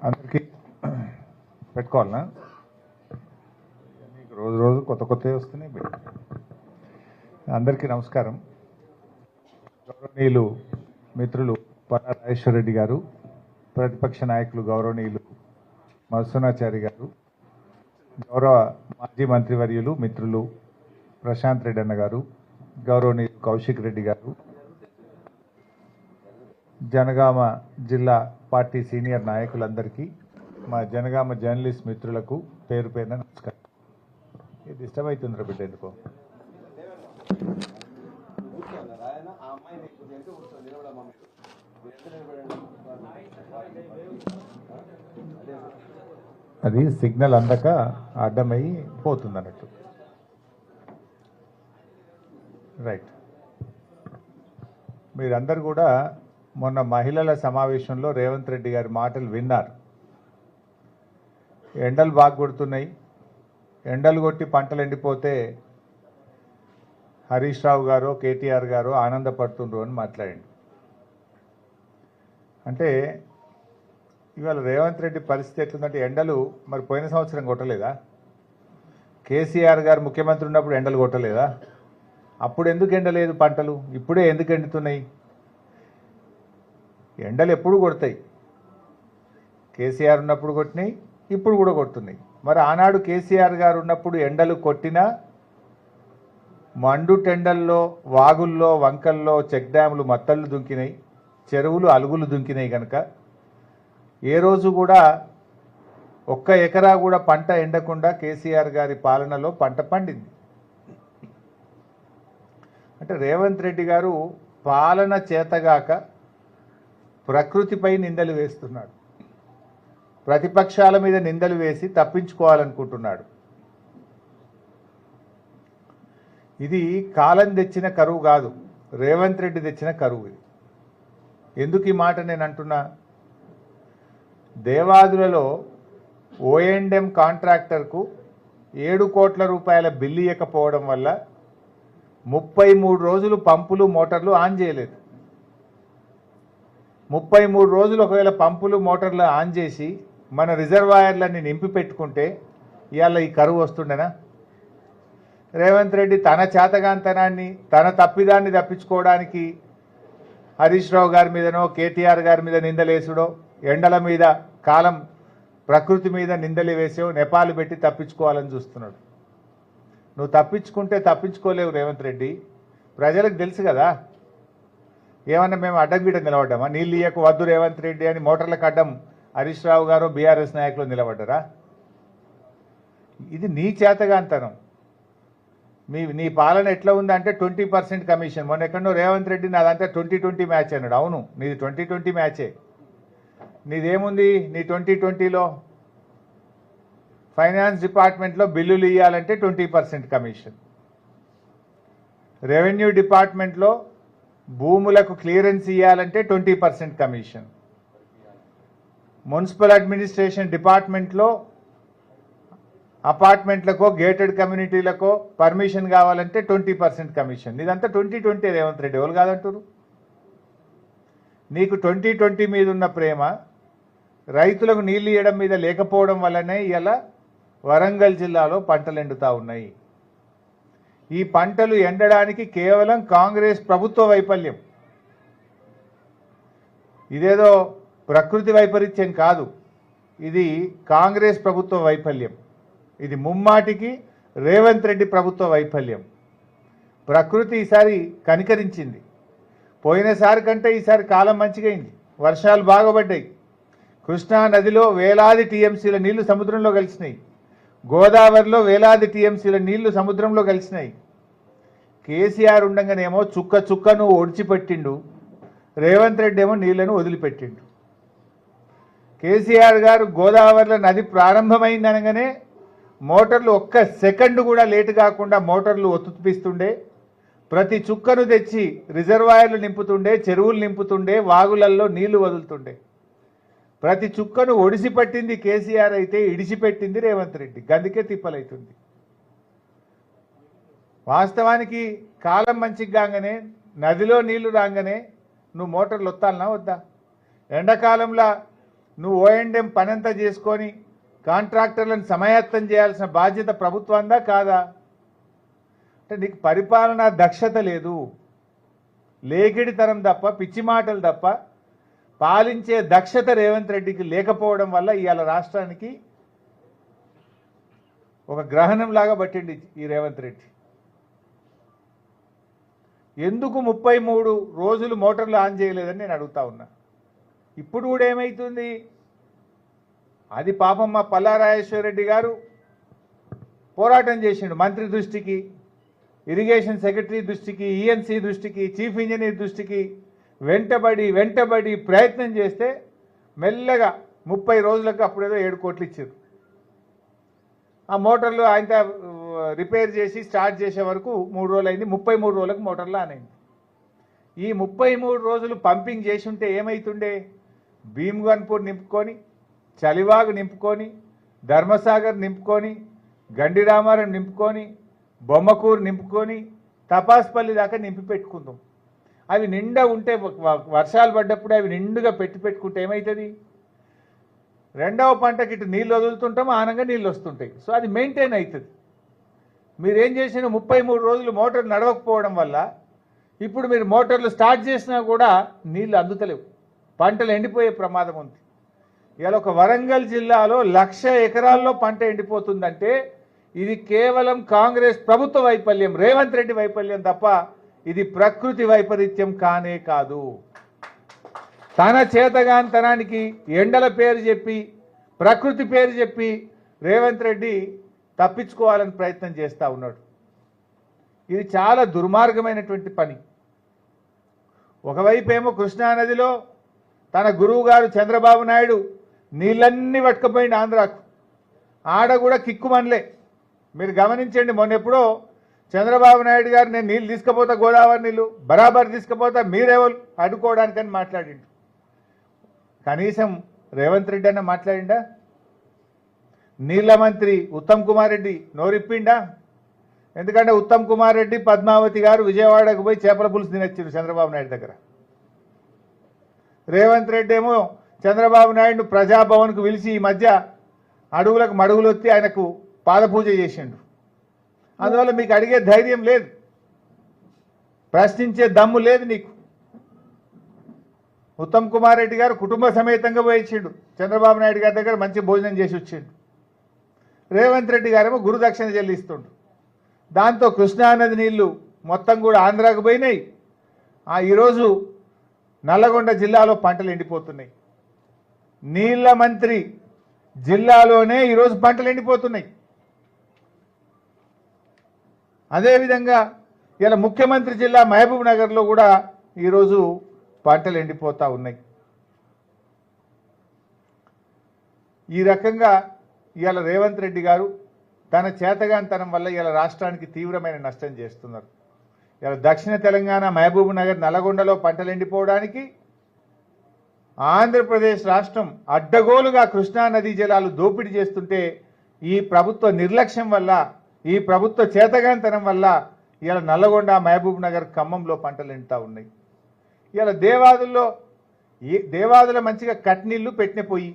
అందరికీ పెట్టుకోవాలనా? మీకు రోజు రోజు కొత్త కొత్తవి వస్తున్నాయి అందరికీ నమస్కారం. గౌరవనీయులు మిత్రులు పన్నా రాజేశ్వరరెడ్డి గారు ప్రతిపక్ష నాయకులు గౌరవనీయులు మధుసూనాచారి గారు గౌరవ మాజీ మంత్రివర్యులు మిత్రులు ప్రశాంత్ రెడ్డి అన్న గారు గౌరవనీయులు కౌశిక్ రెడ్డి గారు జనగామ జిల్లా పార్టీ సీనియర్ నాయకులందరికీ మా జనగామ జర్నలిస్ట్ మిత్రులకు పేరు పేరున నమస్కారం. ఇది డిస్టర్బ్ అవుతుందిరా బిడ్డ ఎందుకో? అది సిగ్నల్ అందక అడ్డమై పోతుంది అన్నట్టు రైట్. మీరందరూ కూడా మొన్న మహిళల సమావేశంలో రేవంత్ రెడ్డి గారి మాటలు విన్నారు. ఎండలు బాగా కొడుతున్నాయి. ఎండలు కొట్టి పంటలు ఎండిపోతే హరీష్ రావు గారు కేటీఆర్ గారు ఆనందపడుతుండ్రు అని మాట్లాడండి. అంటే ఇవాళ రేవంత్ రెడ్డి పరిస్థితి ఎట్లుందంటే ఎండలు మరి పోయిన సంవత్సరం కొట్టలేదా? కేసీఆర్ గారు ముఖ్యమంత్రి ఉన్నప్పుడు ఎండలు కొట్టలేదా? అప్పుడు ఎందుకు ఎండలేదు పంటలు? ఇప్పుడే ఎందుకు ఎండుతున్నాయి? ఎండలు ఎప్పుడు కొడతాయి? కేసీఆర్ ఉన్నప్పుడు కొట్టినాయి ఇప్పుడు కూడా కొడుతున్నాయి. మరి ఆనాడు కేసీఆర్ గారు ఉన్నప్పుడు ఎండలు కొట్టినా మండు టెండల్లో వాగుల్లో వంకల్లో చెక్ డ్యాములు మత్తళ్ళు దుంకినాయి చెరువులు అలుగులు దుంకినాయి కనుక ఏ రోజు కూడా ఒక్క ఎకరా కూడా పంట ఎండకుండా కేసీఆర్ గారి పాలనలో పంట పండింది. అంటే రేవంత్ రెడ్డి గారు పాలన చేతగాక ప్రకృతిపై నిందలు వేస్తున్నాడు. ప్రతిపక్షాల మీద నిందలు వేసి తప్పించుకోవాలనుకుంటున్నాడు. ఇది కాలం తెచ్చిన కరువు కాదు రేవంత్ రెడ్డి తెచ్చిన కరువు ఇది. ఎందుకు ఈ మాట నేను అంటున్నా? దేవాదులలో ఓఎండ్ఎం కాంట్రాక్టర్కు ఏడు కోట్ల రూపాయల బిల్లు ఇవ్వకపోవడం వల్ల ముప్పై మూడు రోజులు పంపులు మోటార్లు ఆన్ చేయలేదు. ముప్పై మూడు రోజులు ఒకవేళ పంపులు మోటార్లు ఆన్ చేసి మన రిజర్వాయర్లన్నీ నింపి పెట్టుకుంటే ఇవాళ ఈ కరువు వస్తుండేనా? రేవంత్ రెడ్డి తన చేతగాంతనాన్ని తన తప్పిదాన్ని తప్పించుకోవడానికి హరీష్ రావు గారి మీదనో కేటీఆర్ గారి మీద నిందలేసుడో ఎండల మీద కాలం ప్రకృతి మీద నిందలు వేసో నెపాలు పెట్టి తప్పించుకోవాలని చూస్తున్నాడు. నువ్వు తప్పించుకుంటే తప్పించుకోలేవు రేవంత్ రెడ్డి. ప్రజలకు తెలుసు కదా ఏమన్నా మేము అడ్డం గిడ్డ నిలబడ్డామా? నీళ్ళు ఇయ్యక వద్దు రేవంత్ రెడ్డి అని మోటార్లకు అడ్డం హరీష్ రావు గారు బీఆర్ఎస్ నాయకులు నిలబడ్డారా? ఇది నీ చేతగాంతనం. మీ నీ పాలన ఎట్లా ఉందంటే ట్వంటీ పర్సెంట్ కమిషన్. మొన్న ఎక్కడో రేవంత్ రెడ్డి నాదంతా ట్వంటీ ట్వంటీ మ్యాచ్ అన్నాడు. అవును నీది ట్వంటీ ట్వంటీ మ్యాచే. నీదేముంది? నీ ట్వంటీ ట్వంటీలో? ఫైనాన్స్ డిపార్ట్మెంట్లో బిల్లులు ఇవ్వాలంటే ట్వంటీ పర్సెంట్ కమిషన్. రెవెన్యూ డిపార్ట్మెంట్లో భూములకు క్లియరెన్స్ ఇవ్వాలంటే twenty percent commission. Municipal administration డిపార్ట్మెంట్లో అపార్ట్మెంట్లకో గేటెడ్ కమ్యూనిటీలకో పర్మిషన్ కావాలంటే ట్వంటీ పర్సెంట్ కమిషన్. ఇదంతా ట్వంటీ ట్వంటీ రేవంత్ రెడ్డి ఎవరు కాదంటారు నీకు ట్వంటీ ట్వంటీ మీద ఉన్న ప్రేమ రైతులకు నీళ్ళు ఇవ్వడం మీద లేకపోవడం వల్లనే ఇలా వరంగల్ జిల్లాలో పంటలు ఎండుతా ఉన్నాయి. ఈ పంటలు ఎండడానికి కేవలం కాంగ్రెస్ ప్రభుత్వ వైఫల్యం. ఇదేదో ప్రకృతి వైపరీత్యం కాదు. ఇది కాంగ్రెస్ ప్రభుత్వ వైఫల్యం. ఇది ముమ్మాటికి రేవంత్ రెడ్డి ప్రభుత్వ వైఫల్యం. ప్రకృతి ఈసారి కనికరించింది. పోయినసారి కంటే ఈసారి కాలం మంచిగైంది. వర్షాలు బాగపడ్డాయి కృష్ణా నదిలో వేలాది టీఎంసీల నీళ్ళు సముద్రంలో కలిసినాయి. గోదావరిలో వేలాది టీఎంసీల నీళ్ళు సముద్రంలో కలిసినాయి. కేసీఆర్ ఉండగానేమో చుక్క చుక్కను ఒడిచిపెట్టిండు. రేవంత్ రెడ్డి ఏమో నీళ్ళను వదిలిపెట్టిండు. కేసీఆర్ గారు గోదావరిలో నది ప్రారంభమైంది అనగానే మోటార్లు ఒక్క సెకండ్ కూడా లేటు కాకుండా మోటార్లు ఒత్తుపిస్తుండే. ప్రతి చుక్కను తెచ్చి రిజర్వాయర్లు నింపుతుండే చెరువులు నింపుతుండే వాగులల్లో నీళ్ళు వదులుతుండే. ప్రతి చుక్కను ఒడిసి పట్టింది కేసీఆర్ అయితే ఇడిచిపెట్టింది రేవంత్ రెడ్డి. గందుకే తిప్పలైతుంది. వాస్తవానికి కాలం మంచిగా కాగానే నదిలో నీళ్ళు రాగానే నువ్వు మోటార్లు వత్తాలనా వద్దా? ఎండాకాలంలో నువ్వు ఓఎండ్ఎం పనంతా చేసుకొని కాంట్రాక్టర్లను సమాయత్తం చేయాల్సిన బాధ్యత ప్రభుత్వందా కాదా? అంటే నీకు పరిపాలనా దక్షత లేదు. లేకిడితనం తప్ప పిచ్చి మాటలు తప్ప పాలించే దక్షత రేవంత్ రెడ్డికి లేకపోవడం వల్ల ఇవాళ రాష్ట్రానికి ఒక గ్రహణం లాగా పట్టిండి ఈ రేవంత్ రెడ్డి. ఎందుకు ముప్పై మూడు రోజులు మోటార్లు ఆన్ చేయలేదని నేను అడుగుతా ఉన్నా. ఇప్పుడు కూడా ఏమవుతుంది అది పాపమ్మ పల్లారాజేశ్వరరెడ్డి రెడ్డి గారు పోరాటం చేసిండు మంత్రి దృష్టికి ఇరిగేషన్ సెక్రటరీ దృష్టికి ఈఎన్సీ దృష్టికి చీఫ్ ఇంజనీర్ దృష్టికి వెంటబడి వెంటబడి ప్రయత్నం చేస్తే మెల్లగా ముప్పై రోజులకు అప్పుడేదో ఏడు కోట్లు ఇచ్చారు. ఆ మోటార్లు ఆయన రిపేర్ చేసి స్టార్ట్ చేసే వరకు మూడు రోజులు అయింది ముప్పై మూడు రోజులకు మోటార్లు ఆన్ అయింది ఈ ముప్పై మూడు రోజులు పంపింగ్ చేసి ఉంటే ఏమవుతుండే భీమ్గన్పూర్ నింపుకొని చలివాగు నింపుకొని ధర్మసాగర్ నింపుకొని గండి రామారం నింపుకొని బొమ్మకూరు నింపుకొని తపాస్పల్లి దాకా నింపి పెట్టుకుందాం. అవి నిండా ఉంటే వర్షాలు పడ్డప్పుడు అవి నిండుగా పెట్టి పెట్టుకుంటే ఏమవుతుంది రెండవ పంటకి ఇటు నీళ్ళు వదులుతుంటాం ఆనంగా నీళ్ళు వస్తుంటాయి. సో అది మెయింటైన్ అవుతుంది మీరేం చేసిన ముప్పై మూడు రోజులు మోటార్ నడవకపోవడం వల్ల ఇప్పుడు మీరు మోటార్లు స్టార్ట్ చేసినా కూడా నీళ్ళు అందుతలేవు. పంటలు ఎండిపోయే ప్రమాదం ఉంది. ఇవాళ ఒక వరంగల్ జిల్లాలో లక్ష ఎకరాల్లో పంట ఎండిపోతుందంటే ఇది కేవలం కాంగ్రెస్ ప్రభుత్వ వైఫల్యం రేవంత్ రెడ్డి వైఫల్యం తప్ప ఇది ప్రకృతి వైపరీత్యం కానే కాదు. తన చేతగాంతనానికి ఎండల పేరు చెప్పి ప్రకృతి పేరు చెప్పి రేవంత్ రెడ్డి తప్పించుకోవాలని ప్రయత్నం చేస్తూ ఉన్నాడు. ఇది చాలా దుర్మార్గమైనటువంటి పని. ఒకవైపు ఏమో కృష్ణానదిలో తన గురువుగారు చంద్రబాబు నాయుడు నీళ్ళన్నీ పట్టుకుపోయింది ఆంధ్రాకు. ఆడ కూడా కిక్కుమనలే మీరు గమనించండి మొన్న ఎప్పుడో చంద్రబాబు నాయుడు గారు నేను నీళ్ళు తీసుకుపోతా గోదావరి నీళ్ళు బరాబర్ తీసుకుపోతా మీరెవరు? అడ్డుకోవడానికని మాట్లాడిండు. కనీసం రేవంత్ రెడ్డి అన్న మాట్లాడిండా? నీళ్ళ మంత్రి ఉత్తమ్ కుమార్ రెడ్డి నోరిప్పిండా? ఎందుకంటే ఉత్తమ్ కుమార్ రెడ్డి పద్మావతి గారు విజయవాడకు పోయి చేపల పులుసు తినొచ్చారు చంద్రబాబు నాయుడు దగ్గర. రేవంత్ రెడ్డి ఏమో చంద్రబాబు నాయుడు ప్రజాభవన్కు పిలిచి ఈ మధ్య అడుగులకు మడుగులు వచ్చి ఆయనకు పాదపూజ చేసిండు. అందువల్ల మీకు అడిగే ధైర్యం లేదు. ప్రశ్నించే దమ్ము లేదు నీకు. ఉత్తమ్ కుమార్ రెడ్డి గారు కుటుంబ సమేతంగా పోయించిండు చంద్రబాబు నాయుడు గారి దగ్గర మంచి భోజనం చేసి వచ్చిండు. రేవంత్ రెడ్డి గారేమో గురుదక్షిణ చెల్లిస్తుండు దాంతో కృష్ణానది నీళ్ళు మొత్తం కూడా ఆంధ్రాకు పోయినాయి. ఆ ఈరోజు నల్లగొండ జిల్లాలో పంటలు ఎండిపోతున్నాయి. నీళ్ళ మంత్రి జిల్లాలోనే ఈరోజు పంటలు ఎండిపోతున్నాయి. అదేవిధంగా ఇలా ముఖ్యమంత్రి జిల్లా మహబూబ్ నగర్లో కూడా ఈరోజు పంటలు ఎండిపోతూ ఉన్నాయి. ఈ రకంగా ఇవాళ రేవంత్ రెడ్డి గారు తన చేతగాంతనం వల్ల ఇలా రాష్ట్రానికి తీవ్రమైన నష్టం చేస్తున్నారు. ఇలా దక్షిణ తెలంగాణ మహబూబ్ నగర్ నల్గొండలో పంటలు ఎండిపోవడానికి ఆంధ్రప్రదేశ్ రాష్ట్రం అడ్డగోలుగా కృష్ణా నదీ జలాలు దోపిడీ చేస్తుంటే ఈ ప్రభుత్వ నిర్లక్ష్యం వల్ల ఈ ప్రభుత్వ చేతగాంతనం వల్ల ఇలా నల్లగొండ మహబూబ్ నగర్ ఖమ్మంలో పంటలు ఎండుతూ ఉన్నాయి. ఇలా దేవాదుల్లో ఈ దేవాదుల మంచిగా కట్నీళ్ళు పెట్టిన పోయి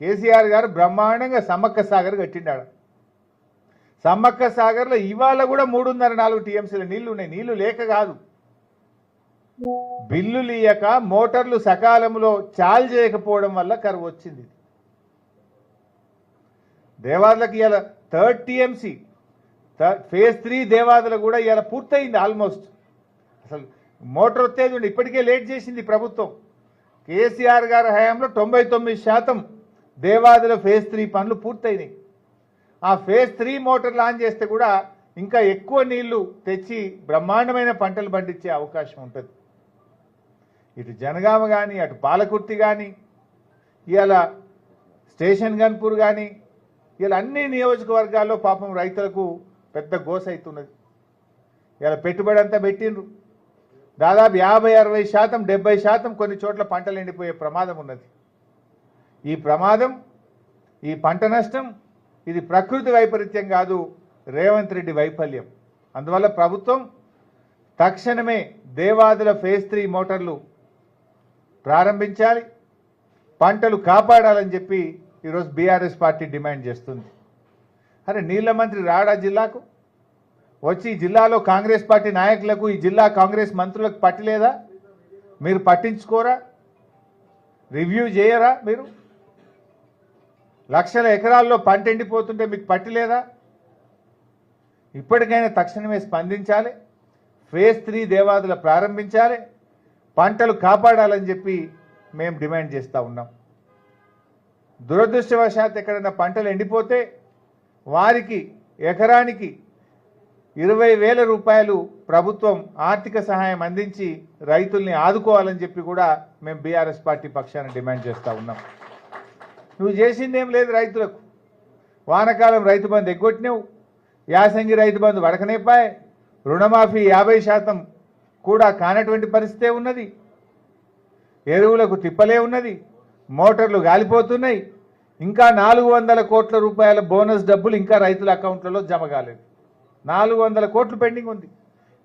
కేసీఆర్ గారు బ్రహ్మాండంగా సమ్మక్క సాగర్ కట్టిండాడు. సమ్మక్క సాగర్లో ఇవాళ కూడా మూడున్నర నాలుగు టీఎంసీల నీళ్ళు ఉన్నాయి. నీళ్ళు లేక కాదు. బిల్లులు ఇయ్యక మోటార్లు సకాలంలో చాల్ చేయకపోవడం వల్ల కరువు వచ్చింది. దేవాదులకు ఇవాళ third T M C phase three దేవాదులు కూడా ఇవాళ పూర్తయింది ఆల్మోస్ట్. అసలు మోటార్ వచ్చేది ఉండి ఇప్పటికే లేట్ చేసింది ప్రభుత్వం. కేసీఆర్ గారి హయాంలో తొంభై తొమ్మిది శాతం దేవాదుల ఫేజ్ త్రీ పనులు పూర్తయినాయి. ఆ ఫేజ్ త్రీ మోటార్ లాంచ్ చేస్తే కూడా ఇంకా ఎక్కువ నీళ్ళు తెచ్చి బ్రహ్మాండమైన పంటలు పండించే అవకాశం ఉంటుంది. ఇటు జనగామ కానీ అటు పాలకుర్తి కానీ ఇవాళ స్టేషన్ గన్పూర్ కానీ ఇలా అన్ని నియోజకవర్గాల్లో పాపం రైతులకు పెద్ద గోస అవుతున్నది ఇలా పెట్టుబడి అంతా పెట్టిండ్రు. దాదాపు యాభై అరవై శాతం డెబ్బై శాతం కొన్ని చోట్ల పంటలు ఎండిపోయే ప్రమాదం ఉన్నది. ఈ ప్రమాదం ఈ పంట నష్టం ఇది ప్రకృతి వైపరీత్యం కాదు రేవంత్ రెడ్డి వైఫల్యం. అందువల్ల ప్రభుత్వం తక్షణమే దేవాదుల ఫేజ్ త్రీ మోటార్లు ప్రారంభించాలి పంటలు కాపాడాలని చెప్పి ఈరోజు బీఆర్ఎస్ పార్టీ డిమాండ్ చేస్తుంది. అరే నీళ్ళ మంత్రి రాడా జిల్లాకు? వచ్చి జిల్లాలో కాంగ్రెస్ పార్టీ నాయకులకు ఈ జిల్లా కాంగ్రెస్ మంత్రులకు పట్టలేదా? మీరు పట్టించుకోరా? రివ్యూ చేయరా మీరు? లక్షల ఎకరాల్లో పంట ఎండిపోతుంటే మీకు పట్టలేదా ఇప్పటికైనా తక్షణమే స్పందించాలి. ఫేజ్ త్రీ దేవాదుల ప్రారంభించాలి. పంటలు కాపాడాలని చెప్పి మేము డిమాండ్ చేస్తూ ఉన్నాం. దురదృష్టవశాత్ ఎక్కడైనా పంటలు ఎండిపోతే వారికి ఎకరానికి ఇరవై వేల రూపాయలు ప్రభుత్వం ఆర్థిక సహాయం అందించి రైతుల్ని ఆదుకోవాలని చెప్పి కూడా మేము బీఆర్ఎస్ పార్టీ పక్షాన డిమాండ్ చేస్తూ ఉన్నాం. నువ్వు చేసిందేం లేదు రైతులకు. వానకాలం రైతు బంధు ఎగ్గొట్టినావు. యాసంగి రైతు బంధు వడకనేపాయ్. రుణమాఫీ యాభై శాతం కూడా కానటువంటి పరిస్థితే ఉన్నది. ఎరువులకు తిప్పలే ఉన్నది. మోటార్లు గాలిపోతున్నాయి. ఇంకా నాలుగు వందల కోట్ల రూపాయల బోనస్ డబ్బులు ఇంకా రైతుల అకౌంట్లలో జమ కాలేదు. నాలుగు వందల కోట్లు పెండింగ్ ఉంది.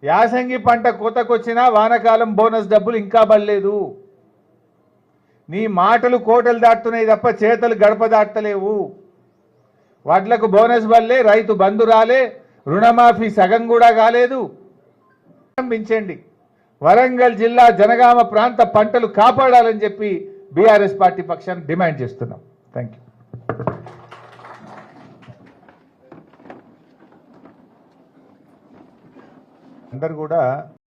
యాసంగి పంట కోతకొచ్చినా వానకాలం బోనస్ డబ్బులు ఇంకా పడలేదు. నీ మాటలు కోటలు దాటుతున్నాయి తప్ప చేతలు గడప దాటలేవు. వాట్లకు బోనస్ వల్లే రైతు బంధు రాలే రుణమాఫీ సగం కూడా కాలేదు. ప్రారంభించండి. వరంగల్ జిల్లా జనగామ ప్రాంత పంటలు కాపాడాలని చెప్పి బీఆర్ఎస్ పార్టీ పక్షాన్ని డిమాండ్ చేస్తున్నాం. Thank you. అందరు కూడా